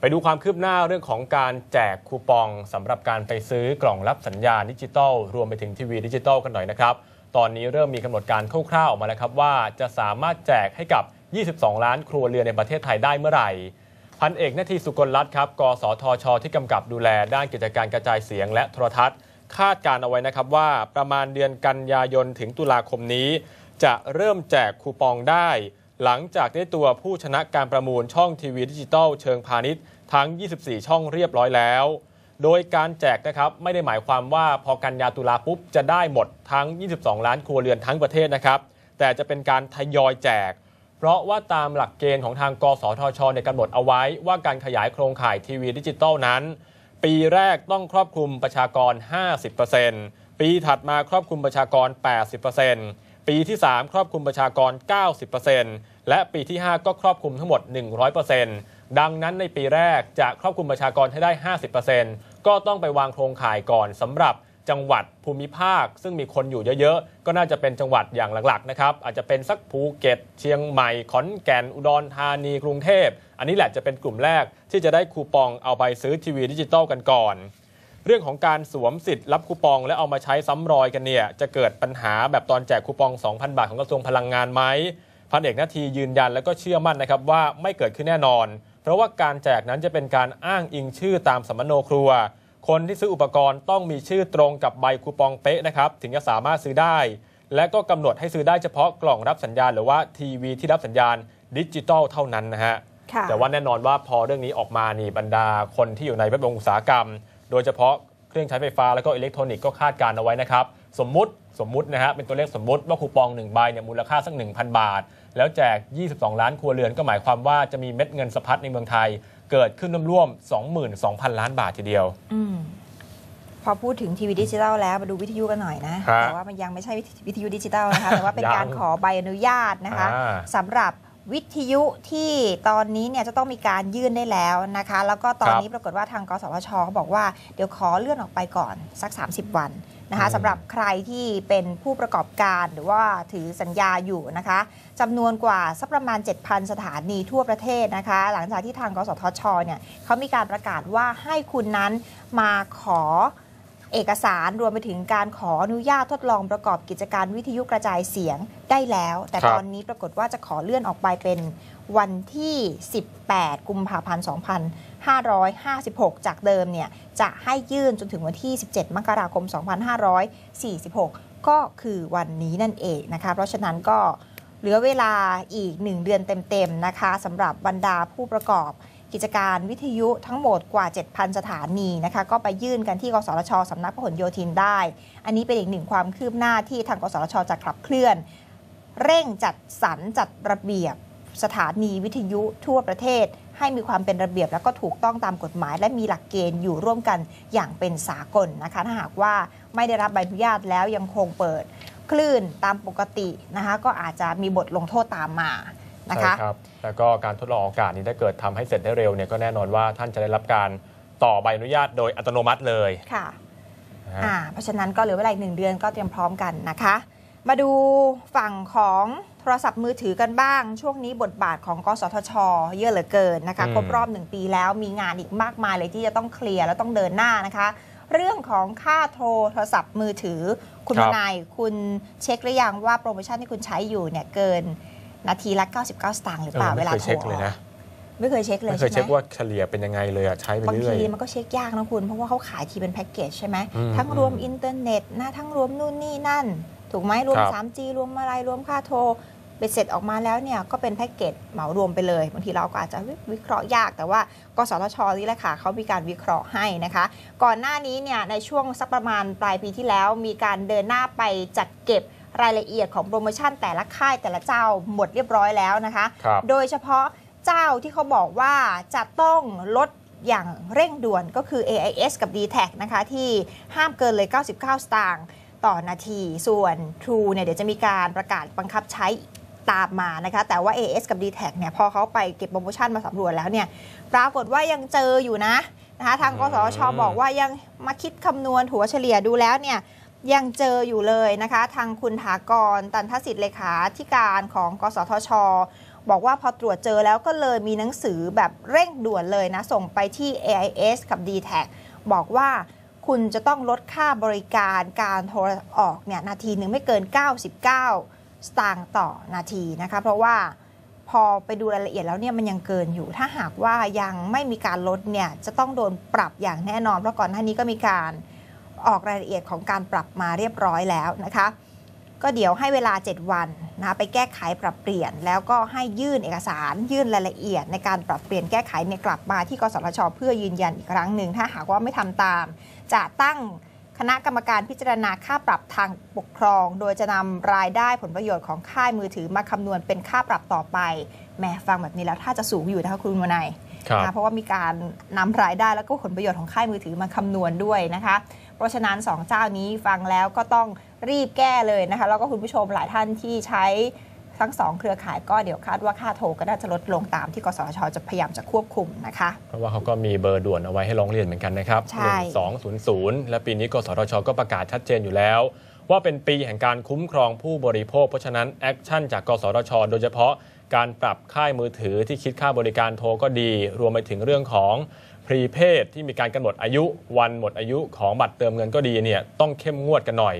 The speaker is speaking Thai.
ไปดูความคืบหน้าเรื่องของการแจกคูปองสำหรับการไปซื้อกล่องรับสัญญาณดิจิตอลรวมไปถึงทีวีดิจิตอลกันหน่อยนะครับ ตอนนี้เริ่มมีกำหนดการคร่าวๆออกมาแล้วครับว่าจะสามารถแจกให้กับ 22 ล้านครัวเรือนในประเทศไทยได้เมื่อไหร่ พันเอกนาทีสุกลรัตน์ครับกสทช ที่กำกับดูแลด้านกิจการกระจายเสียงและโทรทัศน์ คาดการเอาไว้นะครับว่าประมาณเดือนกันยายนถึงตุลาคมนี้ จะเริ่มแจกคูปองได้ หลังจากได้ตัวผู้ชนะการประมูลช่องทีวีดิจิตอลเชิงพาณิชย์ทั้ง 24 ช่องเรียบร้อยแล้ว โดยการแจกนะครับไม่ได้หมายความว่าพอกันยาตุลาปุ๊บจะได้หมดทั้ง 22 ล้านครัวเรือนทั้งประเทศนะครับ แต่จะเป็นการทยอยแจก เพราะว่าตามหลักเกณฑ์ของทางกสทชเนี่ยกำหนดเอาไว้ว่าการขยายโครงข่ายทีวีดิจิตอลนั้น ปีแรกต้องครอบคลุมประชากร 50%ปีถัดมาครอบคลุมประชากร 80% ปีที่ 3 ครอบคลุมประชากร 90%และปีที่ 5 ก็ครอบคลุมทั้งหมด 100%ดังนั้นในปีแรกจะครอบคลุมประชากรให้ได้ 50%ก็ต้องไปวางโครงข่ายก่อนสำหรับจังหวัดภูมิภาค ซึ่งมีคนอยู่เยอะๆ ก็น่าจะเป็นจังหวัดอย่างหลักๆนะครับอาจจะเป็นสักภูเก็ต เชียงใหม่ ขอนแก่น อุดรธานีกรุงเทพ อันนี้แหละจะเป็นกลุ่มแรกที่จะได้คูปองเอาไปซื้อทีวีดิจิตอลกันก่อน เรื่องของการสวมสิทธิ์รับคูปอง และเอามาใช้ซ้ำรอยกันเนี่ยจะเกิดปัญหาแบบตอนแจกคูปอง 2,000 บาทของกระทรวงพลังงานไหมพันเอกนาทียืนยันและก็เชื่อมั่นนะครับว่าไม่เกิดขึ้นแน่นอน เพราะว่าการแจกนั้นจะเป็นการอ้างอิงชื่อตามสมโนครัว คนที่ซื้ออุปกรณ์ต้องมีชื่อตรงกับใบคูปองเป๊ะนะครับถึงจะสามารถซื้อได้ และก็กำหนดให้ซื้อได้เฉพาะกล่องรับสัญญาณ หรือว่าทีวีที่รับสัญญาณดิจิตอลเท่านั้นนะฮะค่ะแต่ว่าแน่นอนว่าพอเรื่องนี้ออกมานี่บรรดาคนที่อยู่ในแวดวงอุตสาหกรรม โดยเฉพาะเครื่องใช้ไฟฟ้าแล้วก็อิเล็กทรอนิกส์ก็คาดการณ์เอาไว้นะครับ สมมุติสมมุตินะฮะเป็นตัวเลขสมมุติว่าคูปอง1ใบเนี่ยมูลค่าสัก 1,000 บาท แล้วแจก 22 ล้านครัวเรือนก็หมายความว่าจะมีเม็ดเงินสะพัดในเมืองไทย เกิดขึ้นร่วมๆ22,000 ล้านบาททีเดียวอืมพอพูดถึงทีวีดิจิทัลแล้วมาดูวิทยุกันหน่อยนะฮะแต่ว่ามันยังไม่ใช่วิทยุดิจิทัลนะคะแต่ว่าเป็นยังการขอใบอนุญาตนะคะอ่าสำหรับ วิทยุที่ตอนนี้เนี่ยจะต้องมีการยื่นได้แล้วนะคะ แล้วก็ตอนนี้ปรากฏว่าทางกสทชเขาบอกว่าเดี๋ยวขอเลื่อนออกไปก่อนสัก 30 วันนะคะอืมสำหรับใครที่เป็นผู้ประกอบการหรือว่าถือสัญญาอยู่นะคะจำนวนกว่าสักประมาณ 7,000 สถานีทั่วประเทศนะคะ หลังจากที่ทางกสทชเนี่ยเขามีการประกาศว่าให้คุณนั้นมาขอ เอกสารรวมไปถึงการขออนุญาตทดลองประกอบกิจการวิทยุกระจายเสียงได้แล้ว แต่ครับตอนนี้ปรากฏว่าจะขอเลื่อนออกไปเป็นวันที่ 18 กุมภาพันธ์ 2556 จากเดิมเนี่ยจะให้ยื่นจนถึงวันที่ 17 มกราคม 2546 ก็คือวันนี้นั่นเองนะคะ เพราะฉะนั้นก็ เหลือเวลาอีก 1 เดือนเต็มๆนะคะสำหรับบรรดาผู้ประกอบกิจการวิทยุทั้งหมดกว่า 7,000 สถานีนะคะก็ไปยื่นกันที่กสทชสำนักพหลโยธินได้ อันนี้เป็นอีกหนึ่งความคืบหน้าที่ทางกสทชจะขับเคลื่อน เร่งจัดสรรจัดระเบียบสถานีวิทยุทั่วประเทศ ให้มีความเป็นระเบียบ แล้วก็ถูกต้องตามกฎหมาย และมีหลักเกณฑ์อยู่ร่วมกันอย่างเป็นสากลนะคะถ้าหากว่าไม่ได้รับใบอนุญาตแล้วยังคงเปิด คลื่นตามปกตินะคะ ก็อาจจะมีบทลงโทษตามมานะคะใช่ครับแล้วก็การทดลองอากาศนี้ถ้าเกิดทำให้เสร็จได้เร็วเนี่ยก็แน่นอนว่าท่านจะได้รับการต่อใบอนุญาตโดยอัตโนมัติเลยค่ะนะฮะอ่าเพราะฉะนั้นก็เหลือเวลาอีกหนึ่งเดือนก็เตรียมพร้อมกันนะคะ มาดูฝั่งของโทรศัพท์มือถือกันบ้าง ช่วงนี้บทบาทของกสทช เยอะเหลือเกินนะคะอืมครบรอบหนึ่งปีแล้วมีงานอีกมากมายเลยที่จะต้องเคลียร์และต้องเดินหน้านะคะ เรื่องของค่าโทรโทรศัพท์มือถือ คุณครัมบนายคุณเช็คหรือยังว่าโปรโมชั่นที่คุณใช้อยู่เนี่ยเกินนาทีละ 99 สตางค์หรือเปล่าเออเวไม่ลาเคยโทรเช็คเลยนะไม่เคยเช็คเลยไม่เคยใช่เช็คไหมว่าเฉลี่ยเป็นยังไงเลยอะใช้ไปบางเรื่อยทีมันก็เช็คยากนะคุณ เพราะว่าเขาขายทีเป็นแพ็กเกจใช่ไหมอืมทั้งรวมอินเทอร์เน็ตนะทั้งรวมนู่นนี่นั่น ถูกไหมรวมครับ 3G รวมอะไรรวมค่าโทร เบ็ดเสร็จออกมาแล้วเนี่ยก็เป็นแพ็กเกจเหมารวมไปเลยบางทีเราก็อาจจะวิวิเคราะห์ยาก แต่ว่ากสทชนี่แหละค่ะเขามีการวิเคราะห์ให้นะคะ ก่อนหน้านี้เนี่ยในช่วงสักประมาณปลายปีที่แล้วมีการเดินหน้าไปจัดเก็บรายละเอียดของโปรโมชั่นแต่ละค่ายแต่ละเจ้าหมดเรียบร้อยแล้วนะคะครับโดยเฉพาะเจ้าที่เขาบอกว่าจะต้องลดอย่างเร่งด่วนก็คือ AIS กับ d t แทนะคะที่ห้ามเกินเลย 99 สตางค์ต่อนาที ส่วน True เนี่ยเดี๋ยวจะมีการประกาศบังคับใช้ ตามมานะคะ แต่ว่า AIS กับ d t แทเนี่ยพอเขาไปเก็บโปรโมชั่นมาสำรวจแล้วเนี่ยปรากฏว่ายังเจออยู่นะนะคะทางกสทชอืมบอกว่ายังมาคิดคำนวณถัวเฉลี่ยดูแล้วเนี่ยยังเจออยู่เลยนะคะ ทางคุณถากร ตันทสิทธิ์เลขาธิการของ กสทช บอกว่าพอตรวจเจอแล้วก็เลยมีหนังสือแบบเร่งด่วนเลยนะ ส่งไปที่ AIS กับ d t แทบอกว่าคุณจะต้องลดค่าบริการการโทรออกเนี่ยนาทีหนึ่งไม่เกิน 99 สตางค์ต่อนาทีนะคะ เพราะว่าพอไปดูรายละเอียดแล้วเนี่ยมันยังเกินอยู่ ถ้าหากว่ายังไม่มีการลดเนี่ยจะต้องโดนปรับอย่างแน่นอน เพราะก่อนหน้านี้ก็มีการออกรายละเอียดของการปรับมาเรียบร้อยแล้วนะคะ ก็เดี๋ยวให้เวลา 7 วันนะคะไปแก้ไขปรับเปลี่ยน แล้วก็ให้ยื่นเอกสาร ยื่นรายละเอียด ในการปรับเปลี่ยนแก้ไขเนี่ยกลับมาที่กสทช เพื่อยืนยันอีกครั้งหนึ่งถ้าหากว่าไม่ทำตาม จะตั้ง คณะกรรมการพิจารณาค่าปรับทางปกครอง โดยจะนำรายได้ผลประโยชน์ของค่ายมือถือมาคำนวณเป็นค่าปรับต่อไปแหมฟังแบบนี้แล้วถ้าจะสูงอยู่นะคะคุณวนัยครับนะเพราะว่ามีการนำรายได้แล้วก็ผลประโยชน์ของค่ายมือถือมาคำนวณด้วยนะคะ เพราะฉะนั้น 2 เจ้านี้ฟังแล้วก็ต้องรีบแก้เลยนะคะ แล้วก็คุณผู้ชมหลายท่านที่ใช้ ทั้งสองเครือข่ายก็เดี๋ยวคาดว่าค่าโทรก็น่าจะลดลงตามที่กสทชจะพยายามจะควบคุมนะคะ เพราะว่าเขาก็มีเบอร์ด่วนเอาไว้ให้ร้องเรียนเหมือนกันนะครับใช่1200 และปีนี้กสทช ก็ประกาศชัดเจนอยู่แล้ว ว่าเป็นปีแห่งการคุ้มครองผู้บริโภค เพราะฉะนั้นแอคชั่นจากกสทช โดยเฉพาะการปรับค่ายมือถือที่คิดค่าบริการโทรก็ดี รวมไปถึงเรื่องของพรีเพดที่มีการกำหนดอายุวันหมดอายุของบัตรเติมเงินก็ดีเนี่ยต้องเข้มงวดกันหน่อย